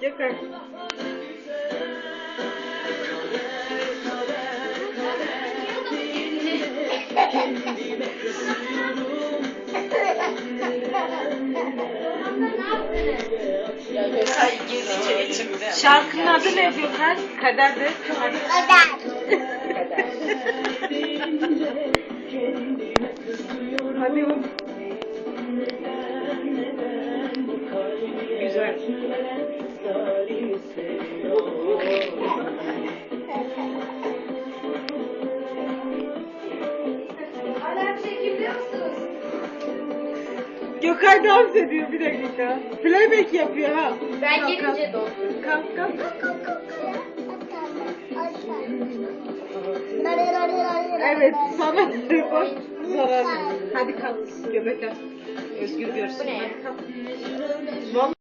Yeter. Kendime Şarkının adı ne Gökhan? Kader'de. Hadi. Hadi bu. Güzel. Gökhan dans ediyor bir dakika. Playback yapıyor ha. Ben gelince de olur. Kalk kalk. Evet sana telefon zarar. Hadi kalk göbekten. Özgür görsün. Bu ne? Hadi kalk.